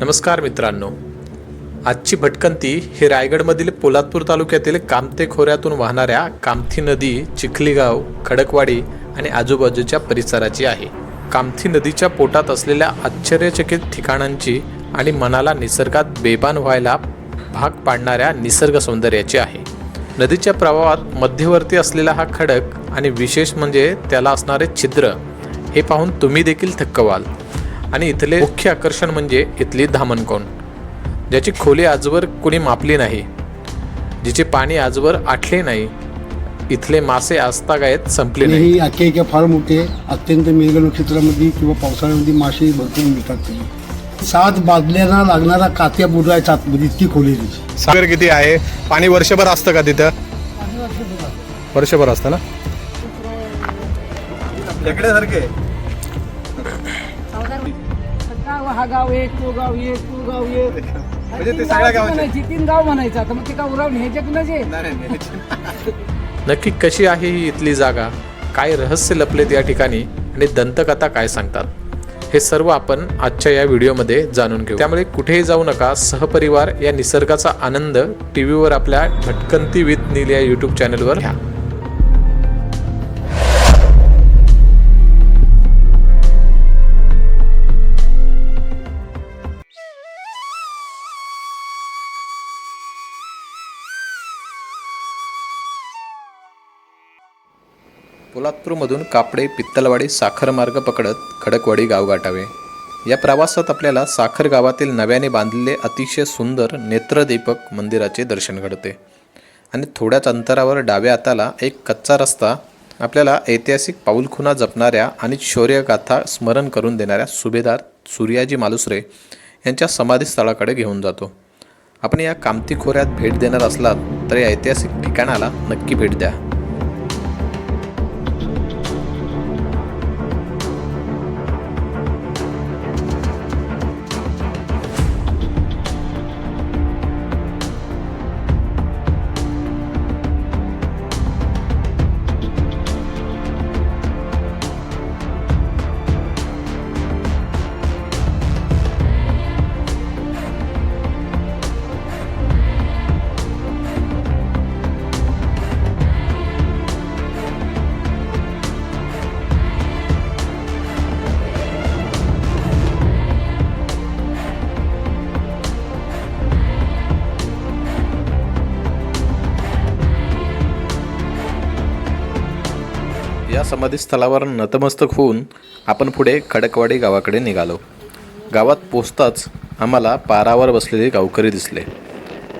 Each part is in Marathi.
नमस्कार मित्रांनो. आजची भटकंती ही रायगडमधील पोलादपूर तालुक्यातील कामते खोऱ्यातून वाहणाऱ्या कामथी नदी चिखलीगाव खडकवाडी आणि आजूबाजूच्या परिसराची आहे. कामथी नदीच्या पोटात असलेल्या आश्चर्यचकित ठिकाणांची आणि मनाला निसर्गात बेबान व्हायला भाग पाडणाऱ्या निसर्ग सौंदर्याची आहे. नदीच्या प्रवाहात मध्यवर्ती असलेला हा खडक आणि विशेष म्हणजे त्याला असणारे छिद्र हे पाहून तुम्ही देखील थक्क व्हाल. आणि इथले मुख्य आकर्षण म्हणजे इथली धामणकोण ज्याची खोली आजवर कुणी मापली नाही जिचे पाणी आजवर आटले नाही इथले मासे आजतागायत संपले आणि नाही. ही आख्यायिका फार मोठी आहे. अत्यंत मेघ नक्षत्रामध्ये किंवा पावसाळ्यामध्ये मासे भरपूर मिळतात तिथे. सात बादल्यांना लागणारा कात्या बुडवायचा आतमध्ये इतकी खोली आहे. सागर किती आहे? पाणी वर्षभर असतं का तिथं? वर्षभर असतं. ना? हा गाव एक तो गाव एक तो गाव एक. म्हणजे ते तीन सगळ्या गावाची गावाचे? म्हणायची, तीन गाव म्हणायचं. आता मग ते का उराव न्यायचे कुणाचे नक्की कशी आहे ही इथली जागा? काय रहस्य लपलेत या ठिकाणी? आणि दंतकथा काय सांगतात? हे सर्व आपण आजच्या या व्हिडिओमध्ये जाणून घेऊ. त्यामुळे कुठेही जाऊ नका. सहपरिवार या निसर्गाचा आनंद टी व्हीवर आपल्या भटकंती विथ नील या यूट्यूब चॅनलवर घ्या. पोलादपूरमधून कापडे पित्तलवाडी साखर मार्ग पकडत खडकवाडी गाव गाठावे. या प्रवासात आपल्याला साखर गावातील नव्याने बांधलेले अतिशय सुंदर नेत्रदीपक मंदिराचे दर्शन घडते. आणि थोड्याच अंतरावर डाव्या हाताला एक कच्चा रस्ता आपल्याला ऐतिहासिक पाऊलखुणा जपणाऱ्या आणि शौर्यगाथा स्मरण करून देणाऱ्या सुभेदार सूर्याजी मालुसरे यांच्या समाधीस्थळाकडे घेऊन जातो. आपण या कामती खोऱ्यात भेट देणार असलात तर या ऐतिहासिक ठिकाणाला नक्की भेट द्या. या समाधीस्थळावर नतमस्तक होऊन आपण पुढे खडकवाडी गावाकडे निघालो. गावात पोचताच आम्हाला पारावर बसलेले गावकरी दिसले.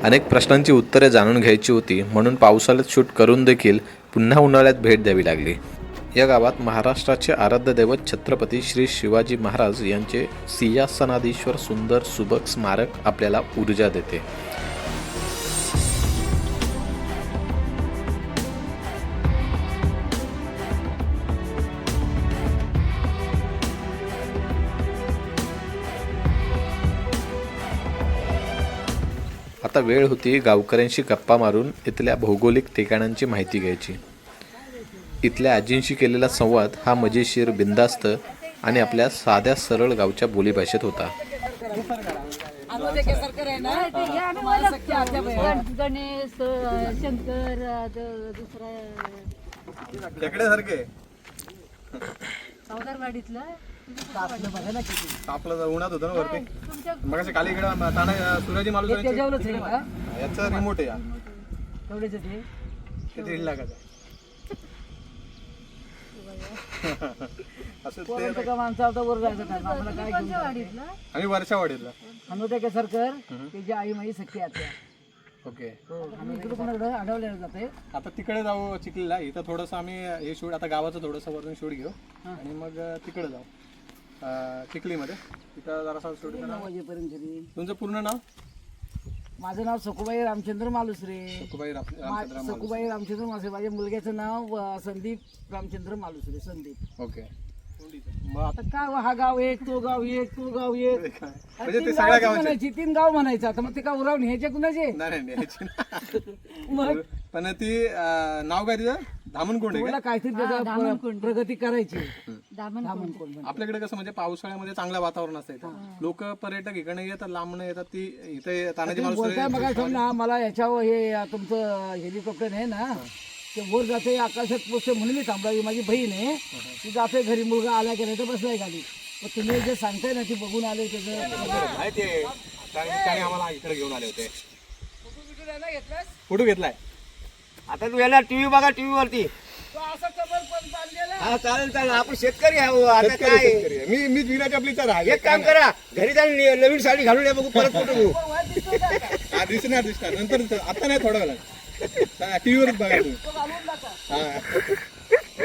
अनेक प्रश्नांची उत्तरे जाणून घ्यायची होती म्हणून पावसाळ्यात शूट करून देखील पुन्हा उन्हाळ्यात भेट द्यावी लागली. या गावात महाराष्ट्राचे आराध्य दैवत छत्रपती श्री शिवाजी महाराज यांचे सिंहासनाधीश्वर सुंदर सुबक स्मारक आपल्याला ऊर्जा देते. आता वेळ होती गावकऱ्यांशी गप्पा मारून इथल्या भौगोलिक ठिकाणांची माहिती घ्यायची. इथल्या आजींशी केलेला संवाद हा मजेशीर बिंदास्त आणि आपल्या साध्या सरळ गावच्या बोलीभाषेत होता. गणेश शंकर दुसरा आपलं उन्हात होतं ना वरती. मग काली इकडे ताना सूर्याजी हे का? याचा रिमोट आहे. हा. तेवढेच ते? ते दीड लाखाचा असं ते का माणसं आता वर जायचं नाही आम्हाला काय घेऊन जायचं? वाडीतलं आम्ही वर्षा वाढीला अनुदय केसरकर त्याची आई माझी सख्खी आत्या ओके. हो आणि इकडे कोणाकडे आढळलेलं जाते आता तिकडे जाऊ चिखलीला. इथं थोडंसं आम्ही हे शूट आता गावाचं थोडंसं वरून शूट घेऊ. आणि मग तिकडे जाऊ. चिखलीमध्ये तिथं जरासा नऊ वाजेपर्यंत घरी तुमचं पूर्ण नाव? माझं नाव सकुबाई रामचंद्र मालुसरे. राम- मा- रामचंद्र मालुसरे. सकुबाई रामचंद्र मालुसरे. माझ्या मुलग्याचं नाव अं, संदीप रामचंद्र मालुसरे. संदीप. ओके. मग आता आता काय हा गाव एक तो गाव एक तो गाव एक? म्हणजे ते तीन सगळ्या गावाची गावाचे. म्हणायची तीन गाव म्हणायचं. आता मग ते का उराव न्यायचे कुणाचे? नाही नाही न्यायची नाही. मग? पण ती अं, नाव काय तिचं? धामणकोंड आहे मला काहीतरी त्याचा प्र- प्रगती करायची दामन? आपल्याकडे कसं म्हणजे पावसाळ्यामध्ये चांगलं वातावरण असतं इथं. लोक पर्यटक इकडे येतात लांबणं येतात ती इथे तानाजी बोलताय मालुसरे मग समजा मला याच्यावर हे तुमचं हेलिकॉप्टर आहे ना ते वर जाते आकाशात पोचते म्हणून मी थांबला ही माझी बहीण आहे. ती जाते घरी मुलगा आला की नाही तर बसलाय गाडी पण तुम्ही जे सांगताय ना ती बघून आले त्याचं माहिती आहे त्याने त्याने आम्हाला इकडे घेऊन आले होते. फोटो घेतलाय. आता तू याला टीव्ही बघा टीव्ही वरती. हा चालेल चालेल. आपण शेतकरी आहो आता काय? शेतकरी आहे. मी मी विराज आपलीचा राग एक काम करा घरी जाऊन नि- नवीन साडी घालून या बघू परत फोटो घेऊ हा दिसणार दिसणार नंतर दिसणार. आता नाही थोडा वेळा टीव्हीवरच बघा हे.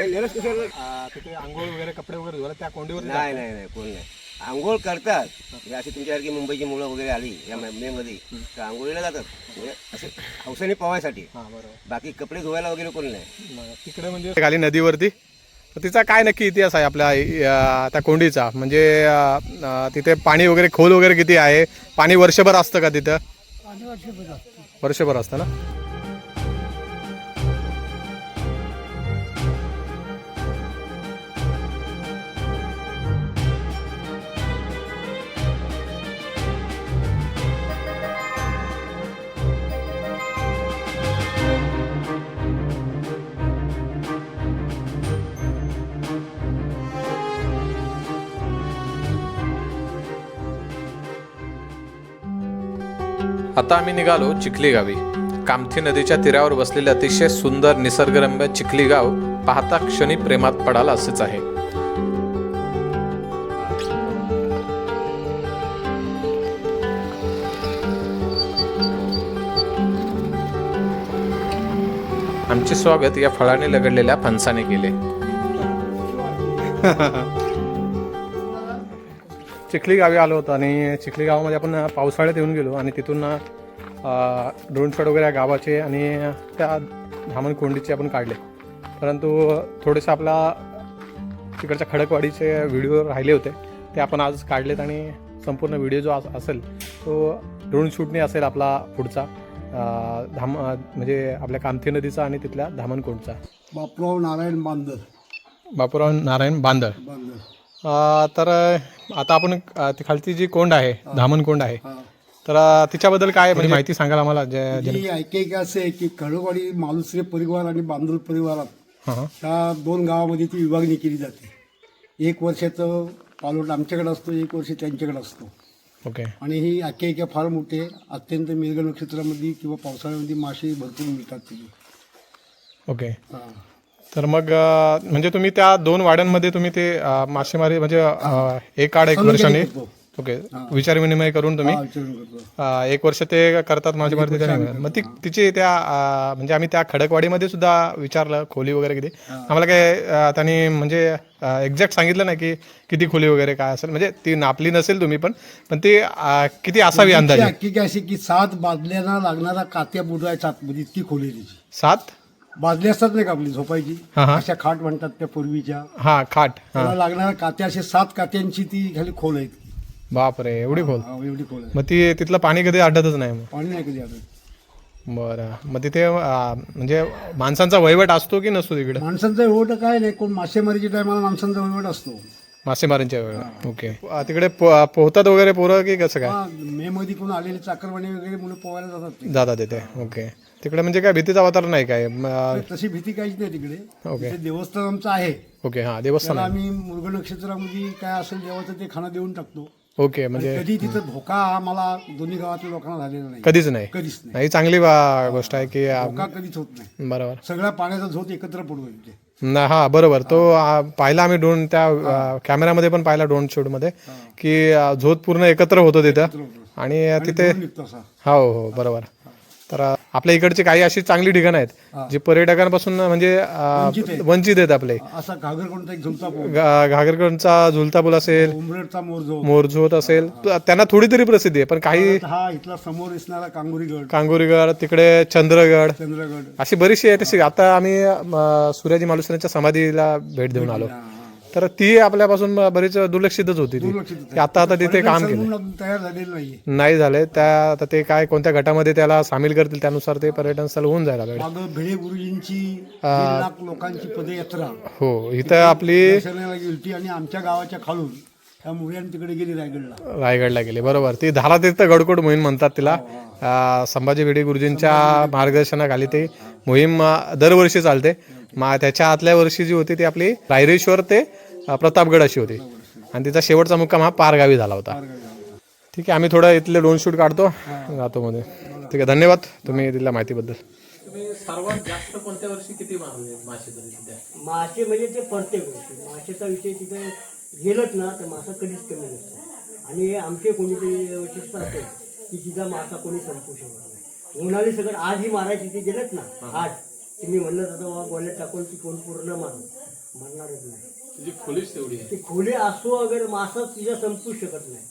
लेरस कशाला? हा, तिथे आंघोळ वगैरे कपडे वगैरे धुवायला त्या कोंडीवर नाही नाही नाही कोण नाही. आंघोळ करतात. म्हणजे अशी तुमच्यासारखी मुंबईची मुलं वगैरे आली या मे मध्ये तर आंघोळीला जातात. म्हणजे असे हौसाने पवायसाठी हा बरोबर. बाकी कपडे धुवायला वगैरे कोण नाही. तिकडे म्हणजे खाली नदीवरती. तर तिचा काय नक्की इतिहास आहे आपल्या अं, त्या कोंडीचा? म्हणजे अं, अं, तिथे पाणी वगैरे खोल वगैरे किती आहे? पाणी वर्षभर असतं का तिथं? वर्षभर असतं ना? आता आम्ही निघालो चिखली गावी कामथी नदीच्या तीरावर बसलेले अतिशय सुंदर निसर्गरम्य चिखली गाव पाहता क्षणी प्रेमात पडाल असेच आहे. आमचे स्वागत या फळाने लगडलेल्या फणसाने केले. चिखली गावी आलो होतो आणि चिखली गावामध्ये आपण पावसाळ्यात येऊन गेलो आणि तिथून ड्रोन शॉट वगैरे गावाचे आणि त्या धामण कोंडीचे आपण काढले. परंतु थोडेसे आपला तिकडच्या खडकवाडीचे व्हिडिओ राहिले होते ते आपण आज काढलेत आणि संपूर्ण व्हिडिओ जो अस- असेल तो ड्रोन शूटने असेल आपला पुढचा धाम म्हणजे आपल्या कामठी नदीचा आणि तिथल्या धामणकोंडचा बापराव नारायण बांदर. बापूराव नारायण बांदर. अ, तर आता आपण ती खालची जी कोंड आहे धामण कोंड आहे तर तिच्याबद्दल काय म्हणजे माहिती सांगाल आम्हाला ही ऐकायक असं आहे की खडकवाडी मालुसरे परिवार आणि बांदूर परिवारात. ह्या दोन गावामध्ये ती विभागणी केली जाते. एक वर्षाचं पालोट आमच्याकडे असतो एक वर्ष त्यांच्याकडे असतो. ओके. आणि ही आख्यायिका फार मोठी आहे. अत्यंत मेघ नक्षत्रामध्ये किंवा पावसाळ्यामध्ये मासे भरपूर मिळतात तिथे. ओके. हा. तर मग म्हणजे तुम्ही त्या दोन वाड्यांमध्ये तुम्ही ते अ, मासेमारी म्हणजे अ, एक आड एक वर्षाने. ओके विचार विनिमय करून तुम्ही अ, एक वर्ष ते करतात मासेमारी नाही मग ती तिची त्या अ, म्हणजे आम्ही त्या खडकवाडीमध्ये सुद्धा विचारलं खोली वगैरे किती. आम्हाला काय अ, त्यांनी म्हणजे एक्झॅक्ट सांगितलं नाही की किती खोली वगैरे काय असेल. म्हणजे ती नापली नसेल तुम्ही पण पण ती अ, किती असावी तिची अंदाजे? अशी की सात बादल्यांना लागणारा कात्या बुडवायचा आतमध्ये इतकी खोली तिची. सात? बादली असतात नाही का आपली झोपायची? हा, हा. अशा खाट म्हणतात त्या पूर्वीच्या. हा खाट हा. त्याला लागणाऱ्या कात्या असे सात कात्यांची ती खाली खोल आहे बापरे एवढी खोल? हा, एवढी खोल आहे मग ती तिथलं पाणी कधी आढळतच नाही मग? पाणी नाही कधी आलं बरं. मग तिथे म्हणजे माणसांचा वहिवट असतो की नसतो तिकडे? माणसांचा एवढं काय नाही कोण मासेमारीच्या टायमाला माणसांचा वहिवट असतो. मासेमारींच्या वेळेला. ओके. तिकडे पो- पोहतात वगैरे पोरं की कसं काय? हा मे मध्ये कोण आलेले चाकरवाणी वगैरे मुलं पोहायला जातात ते. जातात तिथे. ओके. तिकडे म्हणजे काय भीतीचं वातावरण नाही काय? म, तशी भीती काहीच नाही तिकडे. ओके. तिथे देवस्थान आमचं आहे. ओके हा देवस्थान त्याला आहे. आम्ही मृग नक्षत्रामध्ये काय असेल देवाचं ते खाना देऊन टाकतो. ओके म्हणजे कधी तिथं धोका आम्हाला दोन्ही गावातल्या लोकांना झालेला नाही. कधीच नाही. कधीच नाही. नाही चांगली बा- गोष्ट आहे की धोका कधीच होत नाही. बरोबर. सगळा पाण्याचा झोत एकत्र पडतो तिथे ना हा बरोबर. तो आ, पाहिला आम्ही ड्रोन त्या आ, कॅमेऱ्यामध्ये पण पाहिला ड्रोन शूटमध्ये की आ, झोत पूर्ण एकत्र होतो तिथं. आणि तिथे धुवून निघतो असा. हो हो बरोबर. तर आपल्या इकडची काही अशी चांगली ठिकाणं आहेत जी पर्यटकांपासून म्हणजे वंचित आहेत. आपले. असा घागर कोणता एक झुलता पूल. असेल उमरेडचा मोरजो मोरझोत असेल त्यांना थोडी तरी प्रसिद्धी आहे पण काही हा इथला समोर दिसणारा कांगोरीगड. कांगोरीगड तिकडे चंद्रगड चंद्रगड. अशी बरीचशी आहे तशी आता आम्ही सूर्याजी मालुसऱ्यांच्या समाधीला भेट देऊन आलो. तर ती आपल्यापासून बरीच दुर्लक्षितच होती ती. की आता आता तिथे काम केलं तयार झालेलं नाही झाले त्या आता ते काय कोणत्या गटामध्ये त्याला सामील करतील त्यानुसार ते पर्यटन स्थळ होऊन जायला पाहिजे मागं भिडे गुरुजींची दीड लाख लोकांची पदयात्रा. हो इथं आपली दर्शनाला गेली होती आणि आमच्या गावाच्या खालून त्या मुळ्यान तिकडे गेली रायगडला. रायगडला गेले. बरोबर. ती धारा तीर्थ गडकोट मोहीम म्हणतात तिला. अं, संभाजी भिडे गुरुजींच्या मार्गदर्शनाखाली ती मोहीम अं, दरवर्षी चालते. मा त्याच्या आतल्या वर्षी जी होती ती आपली रायरेश्वर ते प्रतापगड अशी होती. आणि तिचा शेवटचा मुक्काम हा पारगावी झाला होता. ठीक आहे आम्ही थोडं इथले ड्रोन शूट काढतो. जातो मध्ये. ठीक आहे धन्यवाद तुम्ही दिल्या माहितीबद्दल. तुम्ही सर्वात जास्त कोणत्या वर्षी किती मारले मासे म्हणजे ते प्रत्येक गोष्टी मासेचा विषय तिथे गेलंच ना तर मासा कधीच कमी नसतो. आणि आमचे कोणीतरी वैशिष्ट्य असेल की तिचा मासा कोणी संपू शकत नाही. उन्हाळी सगळं आज ही मारायची ती गेलेत ना. आज. तुम्ही म्हणलं जातं बाबा गोल्यात टाकून ती कोण पूर्ण मारू मरणारच नाही. खोलीच तेवढी आहे. ती खोली असो अगर मासा तिचा संपू शकत नाही.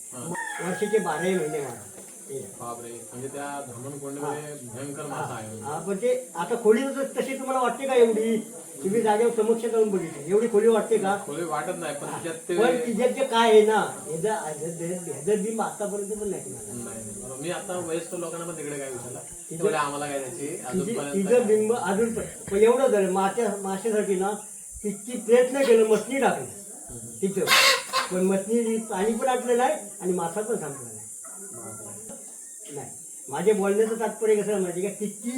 वर्षाचे बाराही महिने मारा ते. बापरे. म्हणजे त्या धामण कोंडमध्ये भयंकर मासा आहे हा पण ते आता खोली तशी तुम्हाला वाटते का एवढी? तुम्ही जागेवर समक्ष करून बघितली. एवढी खोली वाटते का? खोली वाटत नाही पण त्याच्यात ते पण तिच्यात जे काय आहे ना ह्याचं बिंब आतापर्यंत पण नाही मिळालं. नाही, नाही. बरोबर. मी आता वयस्कर लोकांना पण तिकडे काय विचारला? आम्हाला काय त्याची तिचे- अजूनपर्यंत तिचं बिंब अजून पण पण एवढं झालं मासेसाठी ना तितकी प्रयत्न केलं मछली टाकली. तिथं. पण मछली पाणी पण आटलं नाही आणि मासा पण संपला नाही नाही. माझे बोलण्याचं तात्पर्य कसं माहिती का? तितकी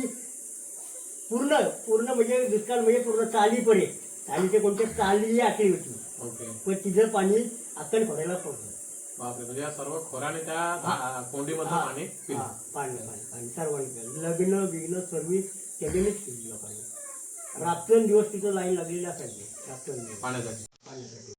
पूर्ण पूर्ण म्हणजे दुष्काळ म्हणजे पूर्ण चालीपणे चालीचे कोणत्या चाली आखली होती. ओके. पण तिचं पाणी आकण खोडायला पडलं बापरे म्हणजे या सर्व खोराने त्या कोंडीमधलं पाणी पाणी पाणी सर्वांनी लग्न बिग्न सर्विस त्याच्यानेच केली लोकांनी. रात्रंदिवस तिथं लाईन लागलेली असायची रात्रंदिवस. पाण्यासाठी. पाण्यासाठी.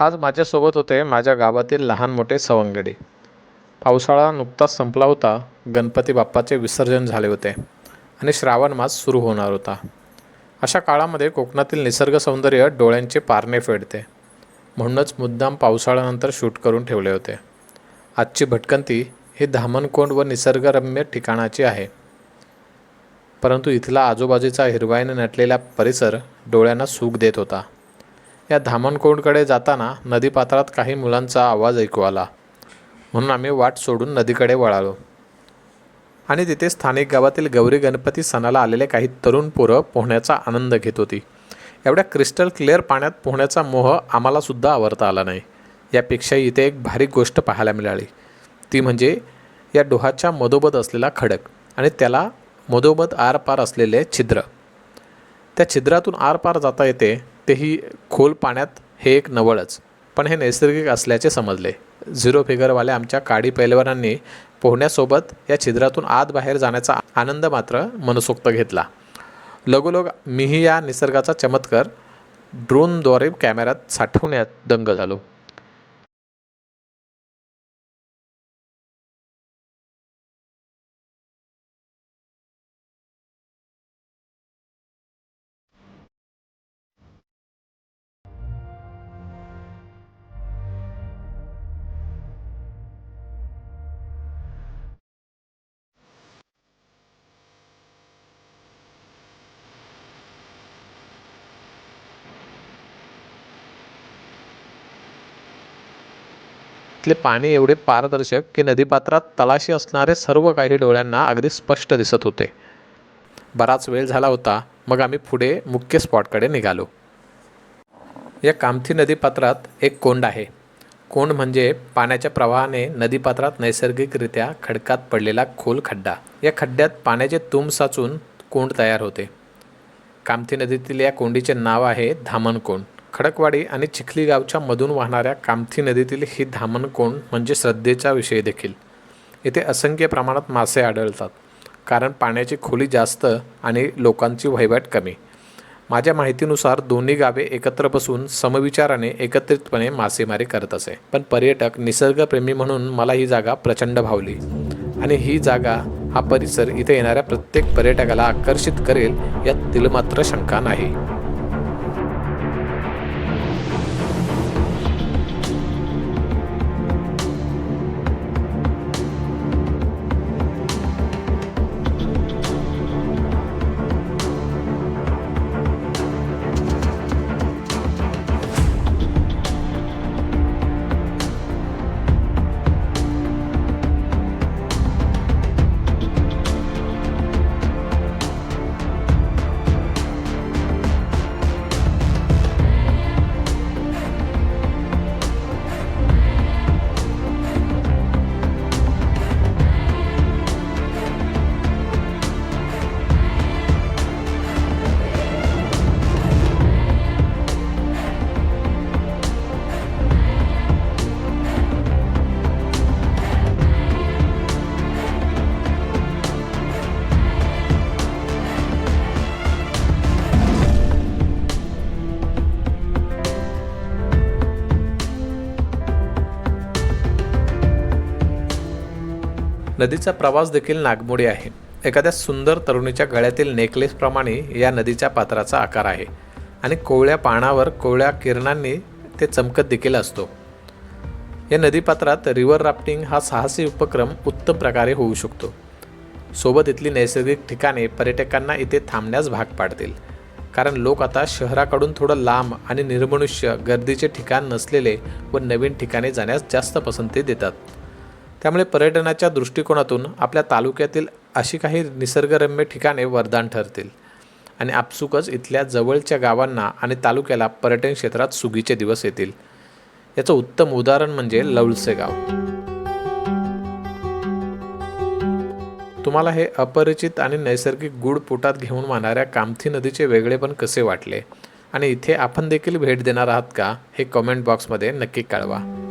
आज माझ्यासोबत होते माझ्या गावातील लहान मोठे सवंगडी. पावसाळा नुकताच संपला होता गणपती बाप्पाचे विसर्जन झाले होते आणि श्रावण मास सुरू होणार होता. अशा काळामध्ये कोकणातील निसर्ग सौंदर्य डोळ्यांचे पारणे फेडते. म्हणूनच मुद्दाम पावसाळ्यानंतर शूट करून ठेवले होते. आजची भटकंती ही धामणकोंड व निसर्गरम्य ठिकाणाची आहे. परंतु इथला आजूबाजूचा हिरवाईने नटलेला परिसर डोळ्यांना सुख देत होता. या धामणकोंडकडे जाताना नदीपात्रात काही मुलांचा आवाज ऐकू आला. म्हणून आम्ही वाट सोडून नदीकडे वळालो. आणि तिथे स्थानिक गावातील गौरी गणपती सणाला आलेले काही तरुण पोरं पोहण्याचा आनंद घेत होती. एवढ्या क्रिस्टल क्लिअर पाण्यात पोहण्याचा मोह आम्हालासुद्धा आवरता आला नाही. यापेक्षा इथे एक भारी गोष्ट पाहायला मिळाली. ती म्हणजे या डोहाच्या मधोमध असलेला खडक आणि त्याला मधोमध आरपार असलेले छिद्र. त्या छिद्रातून आरपार जाता येते तेही खोल पाण्यात हे एक नवळच. पण हे नैसर्गिक असल्याचे समजले. झिरो फिगरवाल्या आमच्या काडी पैलवानांनी पोहण्यासोबत या छिद्रातून आत बाहेर जाण्याचा आनंद मात्र मनसोक्त घेतला. लगोलग मीही या निसर्गाचा चमत्कार ड्रोनद्वारे कॅमेऱ्यात साठवण्यात दंग झालो. त्यातले पाणी एवढे पारदर्शक की नदीपात्रात तलाशी असणारे सर्व काही डोळ्यांना अगदी स्पष्ट दिसत होते. बराच वेळ झाला होता मग आम्ही पुढे मुख्य स्पॉटकडे निघालो. या कामथी नदीपात्रात एक कोंड आहे. कोंड म्हणजे पाण्याच्या प्रवाहाने नदीपात्रात नैसर्गिकरित्या खडकात पडलेला खोल खड्डा. या खड्ड्यात पाण्याचे तुंब साचून कोंड तयार होते. कामथी नदीतील या कोंडीचे नाव आहे धामणकोंड. खडकवाडी आणि चिखली गावच्या मधून वाहणाऱ्या कामथी नदीतील ही धामणकोंड म्हणजे श्रद्धेचा विषय देखील. येथे असंख्य प्रमाणात मासे आढळतात कारण पाण्याची खोली जास्त आणि लोकांची वहिवाट कमी. माझ्या माहितीनुसार दोन्ही गावे एकत्र बसून समविचाराने एकत्रितपणे मासेमारी करत असे. पण पर्यटक निसर्गप्रेमी म्हणून मला ही जागा प्रचंड भावली. आणि ही जागा हा परिसर इथे येणाऱ्या प्रत्येक पर्यटकाला आकर्षित करेल यात तिलमात्र शंका नाही. नदीचा प्रवास देखील नागमोडी आहे. एखाद्या सुंदर तरुणीच्या गळ्यातील नेकलेसप्रमाणे या नदीच्या पात्राचा आकार आहे आणि कोवळ्या पानावर कोवळ्या किरणांनी ते चमकत देखील असतो. या नदीपात्रात रिव्हर राफ्टिंग हा साहसी उपक्रम उत्तम प्रकारे होऊ शकतो. सोबत इथली नैसर्गिक ठिकाणे पर्यटकांना इथे थांबण्यास भाग पाडतील. कारण लोक आता शहराकडून थोडं लांब आणि निर्मनुष्य गर्दीचे ठिकाण नसलेले व नवीन ठिकाणी जाण्यास जास्त पसंती देतात. त्यामुळे पर्यटनाच्या दृष्टिकोनातून आपल्या तालुक्यातील अशी काही निसर्गरम्य ठिकाणे वरदान ठरतील. आणि आपसुकच इथल्या जवळच्या गावांना आणि तालुक्याला पर्यटन क्षेत्रात सुगीचे दिवस येतील. याचं उत्तम उदाहरण म्हणजे लवळसे गाव. तुम्हाला हे अपरिचित आणि नैसर्गिक गूढ पोटात घेऊन वाहणाऱ्या कामथी नदीचे वेगळेपण कसे वाटले? आणि इथे आपण देखील भेट देणार आहात का? हे कमेंट बॉक्समध्ये नक्की कळवा.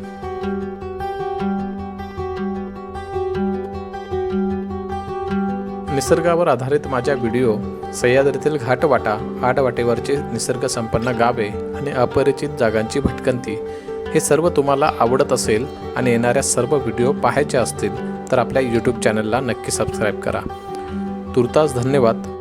निसर्गावर आधारित माझ्या व्हिडिओ सह्याद्रीतील घाटवाटा आडवाटेवरचे निसर्गसंपन्न गावे आणि अपरिचित जागांची भटकंती हे सर्व तुम्हाला आवडत असेल आणि येणाऱ्या सर्व व्हिडिओ पाहायचे असतील तर आपल्या यूट्यूब चॅनलला नक्की सबस्क्राईब करा. तुर्तास धन्यवाद.